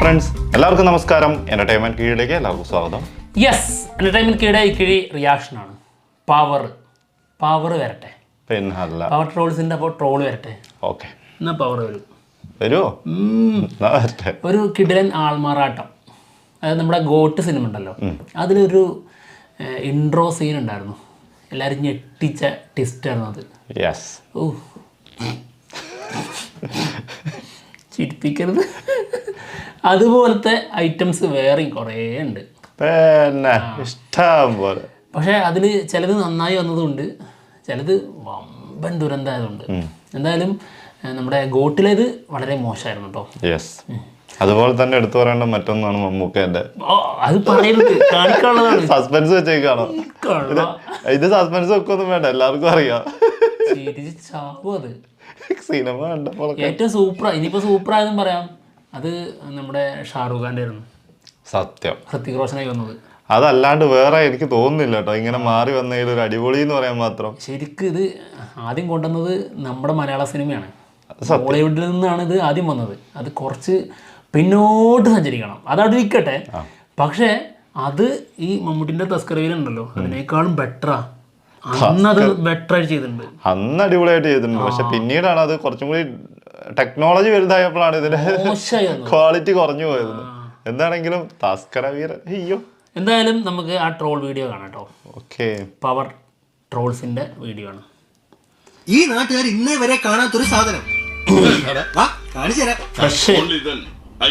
Friends എല്ലാവർക്കും നമസ്കാരം. Entertainment കീഴിലേക്ക് എല്ലാവർക്കും സ്വാഗതം. യെസ് എന്റർടൈൻമെന്റ് ഈ കിഴി റിയാക്ഷനാണ് പവർ പവർ വരട്ടെ. പിന്നല്ല പവർ ട്രോൾസിന്റെ അപ്പോൾ ട്രോൾ വരട്ടെ. ഓക്കെ എന്നാ പവർ വരും. വരുമോ ഒരു കിടിലൻ ആൾമാറാട്ടം. അതായത് നമ്മുടെ ഗോട്ട് സിനിമ ഉണ്ടല്ലോ. അതിലൊരു ഇൻട്രോ സീൻ ഉണ്ടായിരുന്നു. എല്ലാവരും ഞെട്ടിച്ച ട്വിസ്റ്റ് ആയിരുന്നു അത്. യെസ് ഓ ചിരിപ്പിക്കരുത്. അതുപോലത്തെ ഐറ്റംസ് വേറെയും കുറേ ഉണ്ട്. പിന്നെ ഇഷ്ടം പോലെ. പക്ഷേ അതിൽ ചിലത് നന്നായി വന്നതുണ്ട് ചിലത് വമ്പൻ ദുരന്തമായതുണ്ട്. എന്തായാലും നമ്മുടെ ഗോട്ടിലേത് വളരെ മോശമായിരുന്നു കേട്ടോ യെസ് അതുപോലെ തന്നെ എടുത്തു പറയേണ്ട മറ്റൊന്നാണ് മമ്മൂക്കേന്റെ അത് കാണിക്കാനുള്ളതാണ്. സസ്പെൻസ് വെച്ചേക്കാണോ. ഇത് സസ്പെൻസ് വെക്കൊന്നും വേണ്ട എല്ലാവർക്കും അറിയാം. സിനിമ കണ്ടപ്പോൾ ഏറ്റവും സൂപ്പർ ഇനിയിപ്പോ സൂപ്പർ ആയതും പറയാം. അത് നമ്മുടെ ഷാറൂഖ് ഖാന്റെ ആയിരുന്നു സത്യം. ഹൃത്തിക് റോഷനായി വന്നത്. അതല്ലാണ്ട് വേറെ എനിക്ക് തോന്നുന്നില്ല കേട്ടോ. ഇങ്ങനെ മാറി വന്നതിൽ ഒരു അടിപൊളി എന്ന് പറയാൻ മാത്രം. ശരിക്കും ഇത് ആദ്യം കൊണ്ടുവന്നത് നമ്മുടെ മലയാള സിനിമയാണ്. ബോളിവുഡിൽ നിന്നാണ് ഇത് ആദ്യം വന്നത്. അത് കുറച്ച് പിന്നോട്ട് സഞ്ചരിക്കണം. അതവിടെ ഇരിക്കട്ടെ പക്ഷേ അത് ഈ മമ്മൂട്ടിന്റെ തസ്കറിയിൽ ഉണ്ടല്ലോ അതിനേക്കാളും ബെറ്ററാ അന്ന് ബെറ്റർ ആയിട്ട് ചെയ്തിട്ടുണ്ട്. അന്ന് അടിപൊളിയായിട്ട് ചെയ്തിട്ടുണ്ട്. പക്ഷെ പിന്നീടാണ് അത് കുറച്ചും കൂടി ടെക്നോളജി വലുതായപ്പോഴാണ് ഇതിന്റെ ക്വാളിറ്റി കുറഞ്ഞു പോയത്. എന്താണെങ്കിലും താസ്കര വീരൻ അയ്യോ. എന്തായാലും നമുക്ക് ആ ട്രോൾ വീഡിയോ കാണാം കേട്ടോ ഓക്കെ പവർ ട്രോൾസിന്റെ വീഡിയോ ആണ്. ഈ നാട്ടുകാർ ഇന്നേ വരെ കാണാത്തൊരു സാധനം. വാ, കാണിച്ചു തരാം. Fresh Only then I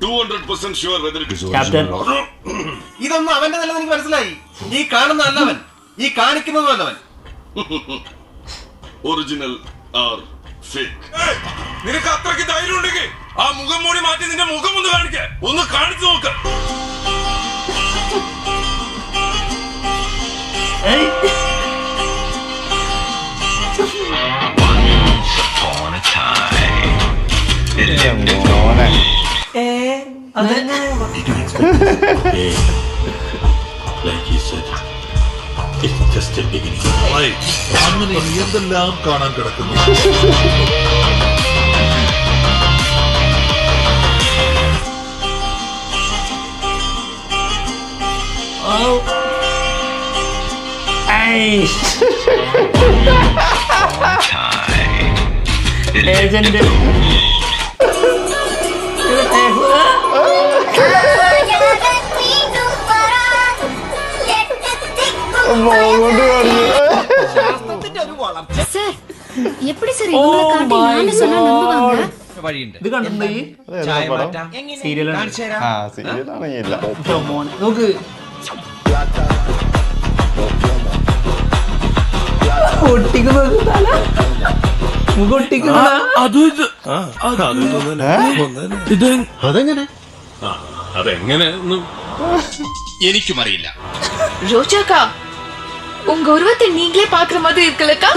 200% sure whether captain ഇതൊന്നും അവന്റെ നല്ലത് എനിക്ക് മനസ്സിലായി. ഈ കാണുന്ന അല്ലവൻ ഈ കാണിക്കുന്നതും അല്ലവൻ ഒറിജിനൽ fake. നിനക്ക് അത്രയ്ക്ക് ധൈര്യം ഉണ്ടെങ്കിൽ ആ മുഖം മൂടി മാറ്റി നിന്റെ മുഖം ഒന്ന് കാണിക്ക. ഒന്ന് കാണിച്ചു നോക്ക. മോനെ. Like അങ്ങനെ എന്തെല്ലാം കാണാൻ കിടക്കുന്നു ഏജന്റ് മോങ്ങോട്ട് കാണിച്ചു சார் எப்படி சார் இவங்களை காட்டி நானு சொன்னா நம்புவாங்க ഇത് കണ്ടിട്ടുണ്ടോ ഈ അതേതാ പടം സീരിയലാണ് ആ സീരിയലാണെങ്കിൽ ഇല്ല മോനെ നോക്ക് ഒട്ടിക്കുന്നത് തല മുഖം ഒട്ടിക്കുന്നതാ അതെങ്ങനെ എനിക്കും അറിയില്ല ரோஜாக்கா உங்க உருவத்தை நீங்களே பாக்குற மாதிரி இருக்குல்லக்கா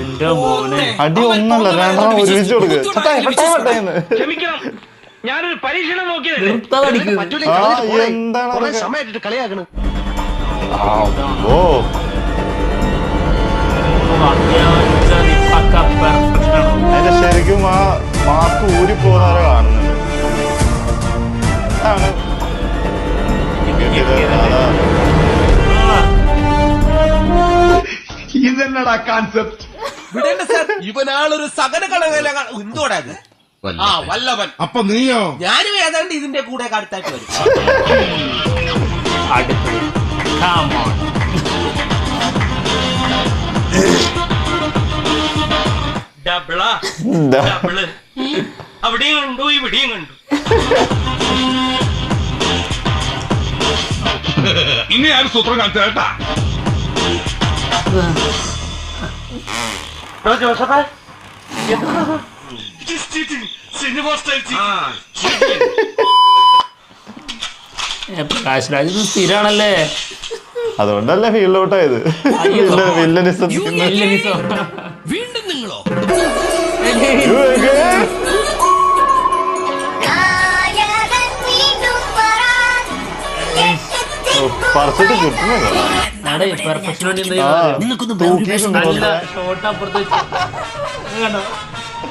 എന്റെ മോനെ അടി ഒന്നല്ല രണ്ടെണ്ണം ഒരുമിച്ച് കൊടുക്ക് ചട്ടായി, ചട്ടായി, ചട്ടായിന്ന്. നിർത്താതടിക്കുന്നത് ആ എന്താണ് കുറെ അതൊക്കെ? സമയമായിട്ട് കളിയാക്കണ് ആ, ഓ ഇതെന്നടാ കാൺസെപ്റ്റ് വിടേണ്ട സാർ ഇവനാളൊരു സകല കളവേല എന്തോടാ ഇത്? ആ വല്ലവൻ അപ്പൊ നീയോ? ഞാനും ഏതാണ്ട് ഇതിന്റെ കൂടെ അടുത്തായിട്ട് വരും. ഡബിളാ? ഡബിൾ. അവിടെയും കണ്ടു ഇവിടെയും കണ്ടു. ഇനി ഞാൻ സൂത്രം കാണിച്ചു കേട്ടാ സിനിമ സ്റ്റൈൽ ഏ, പ്രകാശ് രാജ് സ്ഥിരാണല്ലേ? അതുകൊണ്ടല്ലേ ഫീൽഡ് ഔട്ട് ആയത് അയ്യോ. വീണ്ടും നിങ്ങളോ?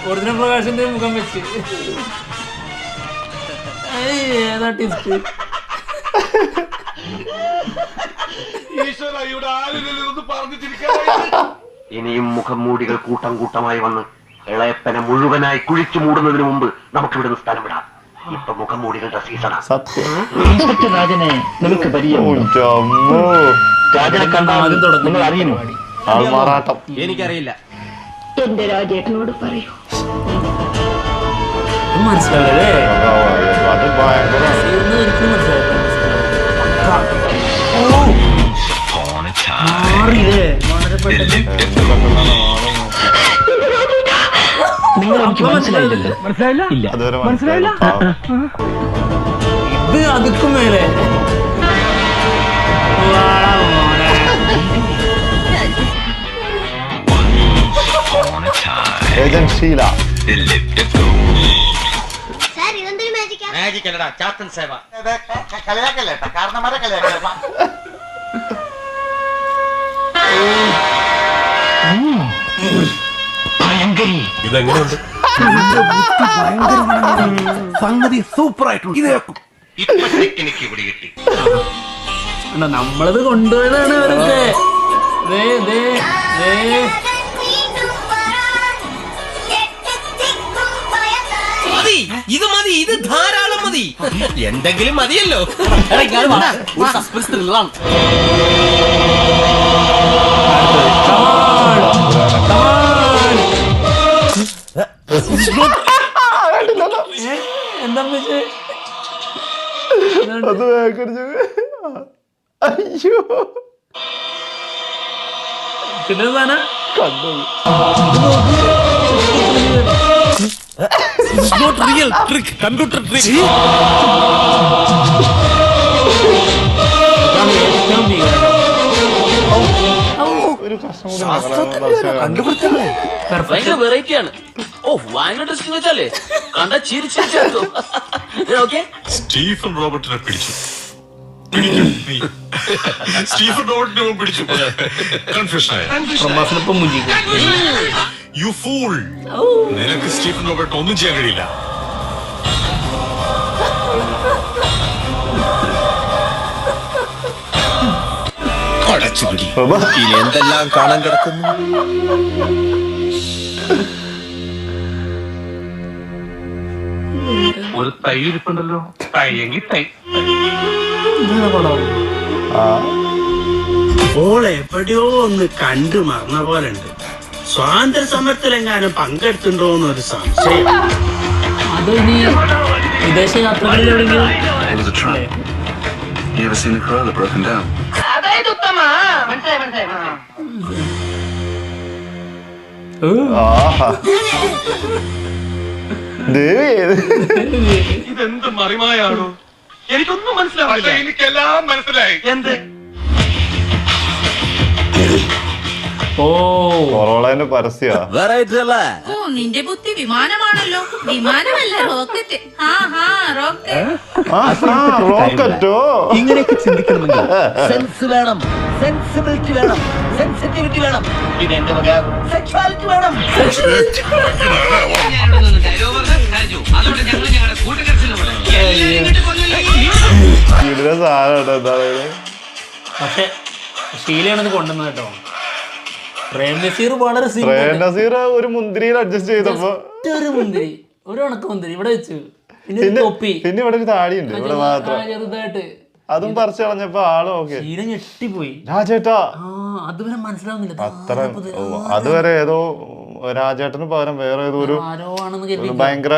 ഒറിജിനൽ പ്രകാശിന്റെ മുഖം വെച്ച്. ഏതാ ടിസ്റ്റ് ഈശ്വര ഇവിടെ ആരില്ലല്ലോ പറഞ്ഞു ഇനിയും മുഖംമൂടികൾ കൂട്ടം കൂട്ടമായി വന്ന് ഇളയപ്പനെ മുഴുവനായി കുഴിച്ചു മൂടുന്നതിന് മുമ്പ് നമുക്കിവിടുന്ന് സ്ഥലം വിടാം. ഇപ്പൊ മുഖംമൂടികളുടെ സീസണാ സത്യം. രാജനെ. രാജനെ പരിപാടി. ആൾമാറാട്ടം എനിക്കറിയില്ല. എന്റെ രാജേട്ടനോട് പറയൂ. മനസ്സിലാവില്ലേ വളരെ പെട്ടെന്ന്. നിങ്ങൾ എനിക്ക് മനസ്സിലായില്ലല്ലോ. അതുവരെ മനസ്സിലായില്ല. ഇത് അതുക്കും മേലെ. ഏജന്റ് ഷീല. മാജിക് അല്ലടാ ചാത്തൻ സേവ. ഇതെങ്ങനെയുണ്ട്? സംഗതി സൂപ്പർ ആയിട്ടുണ്ട് ഇപ്പൊ ടെക്നിക്ക് ഇവിടെ കിട്ടി. നമ്മളത് കൊണ്ടുപോയതാണ് അവരൊക്കെ. ദേ ദേ ദേ. മതി. ഇത് മതി. ഇത് ധാരാളം മതി. എന്തെങ്കിലും മതിയല്ലോ. ഏ, എന്താ അത് വേഗടിച്ച് അയ്യോ. പിന്നെ സാധനം കണ്ടു റിയൽ ട്രിക്ക് കമ്പ്യൂട്ടർ ട്രിക്ക് ഇതാണ് ഓ ഭയങ്കര ടെസ്റ്റിംഗ് വെച്ചാലേ കണ്ട ചിരി ചിരിച്ചു ഓക്കെ സ്റ്റീഫൻ റോബർട്ടിനെ പിടിച്ചു. പിടിക്കും നീ. സ്റ്റീഫൻ റോബർട്ടിനെ അവൻ പിടിച്ചു. മുഞ്ചിക്കും യു ഫൂൾ നിനക്ക് സ്റ്റീഫൻ റോബർട്ട് ഒന്നും ചെയ്യാൻ കഴിയില്ല. അടച്ചുപിടി. ഇനി എന്തെല്ലാം കാണാൻ കിടക്കുന്നു? ഒരു തൈ ഇരിപ്പുണ്ടല്ലോ തൈ. എങ്കിൽ തൈ ആ. ഓളെ എവിടെയോ ഒന്ന് കണ്ടു മറന്ന പോലെ ഉണ്ട് സ്വാതന്ത്ര്യ സമരത്തിലെങ്ങാനും പങ്കെടുത്തിട്ടുണ്ടോ എന്നൊരു സംശയം. അത് ഇനി വിദേശ യാത്രകളിൽ എവിടെയെങ്കിലും ഏ, broken ദേവി ഇതെന്ത് മറിമായാണോ? എനിക്കൊന്നും മനസ്സിലാവില്ല. എനിക്കെല്ലാം മനസ്സിലായി. എന്ത്? ഓ. കൊറോളേന്റെ പരസ്യ. വെറൈറ്റി അല്ലേ ഓ നിന്റെ ബുദ്ധി വിമാനമാണല്ലോ. വിമാനമല്ല റോക്കറ്റ്. റോക്കറ്റോ. ഇങ്ങനെയൊക്കെ ചിന്തിക്കണമെങ്കിൽ സെൻസ് വേണം. സെൻസിബിലിറ്റി വേണം. സെൻസിറ്റിവിറ്റി വേണം. പിന്നെ എന്റെ വക? സെക്ഷുവാലിറ്റി വേണം. ഇതിലെ സാധനം എന്താ പക്ഷെ ഷീലയാണ് ഇത് കൊണ്ടുവന്നത് കേട്ടോ. പ്രേം നസീർ വളരെ നസീർ ഒരു മുന്തിരിയിൽ അഡ്ജസ്റ്റ് ചെയ്തപ്പോ ഒരു മുന്തിരി. ഒരു ഉണക്ക മുന്തിരി. ഇവിടെ വെച്ചു. പിന്നെ പിന്നെ തൊപ്പി. പിന്നെ ഇവിടെ ഒരു താടിയുണ്ട്. ഇവിടെ മാത്രം. ചെറുതായിട്ട്. അതും പറിച്ചു കളഞ്ഞപ്പോ ആളും ഓക്കെ. ഞെട്ടിപ്പോയി. രാജേട്ടാ അതുവരെ മനസ്സിലാവുന്നില്ല. അതുവരെ ഏതോ രാജേട്ടന് പകരം വേറെ ഏതോ ഒരു ഭയങ്കര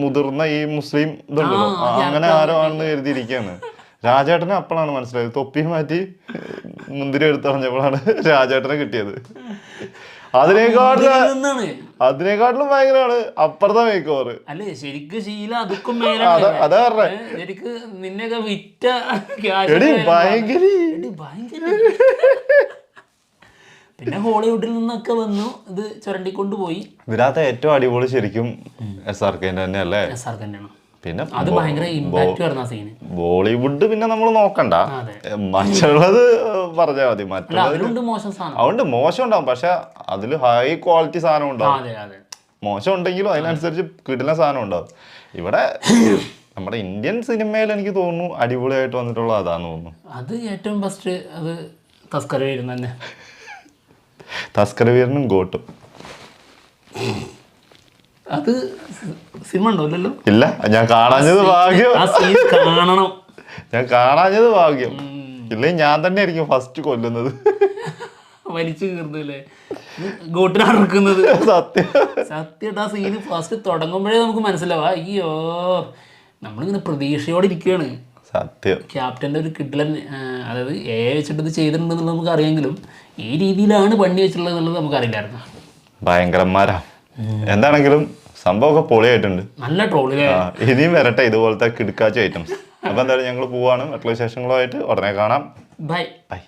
മുതിർന്ന ഈ മുസ്ലിം ഇതുണ്ടല്ലോ. അങ്ങനെ ആരോ ആണെന്ന് കരുതിയിരിക്കുകയാണ് രാജേട്ടനെ അപ്പോഴാണ് മനസ്സിലായത്. തൊപ്പി മാറ്റി മുന്തിരി എടുത്തറിഞ്ഞപ്പോഴാണ് രാജേട്ടനെ കിട്ടിയത്. അതിനേക്കാട്ടിലും നിന്നാണ്. അതിനേക്കാട്ടിലും ഭയങ്കരമാണ് അപ്പുറത്തെ മേക്ക് ഓവർ അല്ലെ ശരിക്കും ശീല അതുക്കും അതാ- അതാ പറഞ്ഞെ. മേലാണ് ശരിക്ക് നിന്നെയൊക്കെ വിറ്റ ഭയങ്കര. എടി ഭയങ്കര. പിന്നെ ഹോളിവുഡിൽ നിന്നൊക്കെ വന്നു ഇത് ചുരണ്ടിക്കൊണ്ട് പോയി. ഇതിനകത്ത് ഏറ്റവും അടിപൊളി ശരിക്കും എസ് ആർ കെന്റെ തന്നെ അല്ലേ എസ് ആർ കെ തന്നെയാണ് പിന്നെ അത് ഭയങ്കര ഇമ്പാക്റ്റ് വരുന്ന സീന് ബോളിവുഡ് പിന്നെ നമ്മൾ നോക്കണ്ട. മറ്റുള്ളത് പറഞ്ഞാൽ മതി. മറ്റുള്ളത് അതുകൊണ്ട് മോശം ഉണ്ടാവും പക്ഷെ അതിൽ ഹൈ ക്വാളിറ്റി സാധനം ഉണ്ടാവും. മോശം ഉണ്ടെങ്കിലും അതിനനുസരിച്ച് കിട്ടുന്ന സാധനം ഉണ്ടാവും. ഇവിടെ നമ്മുടെ ഇന്ത്യൻ സിനിമയിൽ എനിക്ക് തോന്നുന്നു അടിപൊളിയായിട്ട് വന്നിട്ടുള്ള അതാന്ന് തോന്നുന്നു. അത് ഏറ്റവും ബെസ്റ്റ് അത് തസ്കര വരുന്ന തന്നെ. തസ്കര വീരനും ഗോട്ടും. അത് സിനിമ ഉണ്ടോ ഇല്ലല്ലോ? ഇല്ല ഞാൻ കാണാഞ്ഞത് ഭാഗ്യം. കാണണം. ഞാൻ കാണാഞ്ഞത് ഭാഗ്യം. ഇല്ലേ ഞാൻ തന്നെ ആയിരിക്കും ഫസ്റ്റ് കൊല്ലുന്നത്. വലിച്ചു കീർന്നല്ലേ ഗോട്ടിനടക്കുന്നത് സത്യം. സത്യമായിട്ട് ആ സീന് ഫസ്റ്റ് തുടങ്ങുമ്പോഴേ നമുക്ക് മനസ്സിലാവാ. അയ്യോ നമ്മളിങ്ങനെ പ്രതീക്ഷയോടെ ഇരിക്കുകയാണ്. സത്യം. ക്യാപ്റ്റന്റെ ഒരു കിഡ്ലൻ അതായത് എ വെച്ചിട്ട് ഇത് ചെയ്തിട്ടുണ്ടെന്നുള്ളത് നമുക്ക് അറിയാമെങ്കിലും ഈ രീതിയിലാണ് പണി വെച്ചിട്ടുള്ളത് എന്നുള്ളത് നമുക്കറിയില്ലായിരുന്നു. ഭയങ്കരന്മാരാ. എന്താണെങ്കിലും സംഭവമൊക്കെ പൊളിയായിട്ടുണ്ട്. നല്ല ട്രോളി ഇനിയും വരട്ടെ ഇതുപോലത്തെ കിടക്കാച്ച ഐറ്റംസ് അപ്പൊ എന്തായാലും ഞങ്ങൾ പോവാണ്. മറ്റുള്ള വിശേഷങ്ങളുമായിട്ട് ഉടനെ കാണാം. ബൈ. ബൈ.